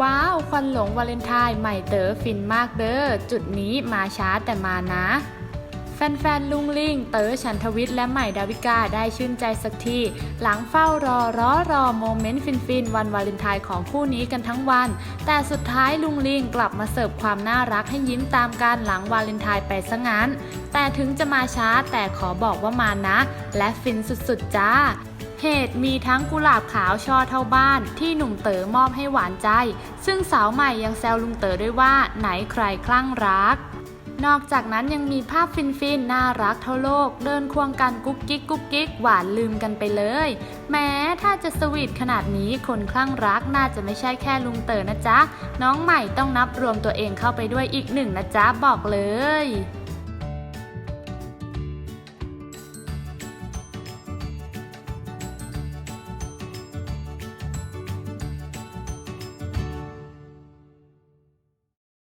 ว้าว ควันหลงวาเลนไทน์ใหม่เต๋อฟินมากเด้อ จุดนี้มาช้าแต่มานะ แฟนๆ ลุงลิง เต๋อฉันทวิทย์และใหม่ดาวิกาได้ชื่นใจสักที หลังเฝ้ารอรอรอโมเมนต์ฟินๆ วันวาเลนไทน์ของคู่นี้กันทั้งวัน แต่สุดท้ายลุงลิงกลับมาเสิร์ฟความน่ารักให้ยิ้มตามการหลังวาเลนไทน์ไปซะงั้น แต่ถึงจะมาช้าแต่ขอบอกว่ามานะ และฟินสุดๆ จ้า เหตุมีทั้งกุหลาบขาวช่อเท่าบ้าน ที่หนุ่มเต๋อมอบให้หวานใจ ซึ่งสาวใหม่ยังแซวลุงเต๋อด้วยว่าไหนใครคลั่งรัก นอกจากนั้นยังมีภาพฟินๆ น่ารักเท่าโลก เดินควงกันกุ๊กกิ๊กกุ๊กกิ๊กหวานลืมกันไปเลย แม้ถ้าจะสวีทขนาดนี้คนคลั่งรักน่าจะไม่ใช่แค่ลุงเต๋อนะจ๊ะ น้องใหม่ต้องนับรวมตัวเองเข้าไปด้วยอีกหนึ่งนะจ๊ะบอกเลย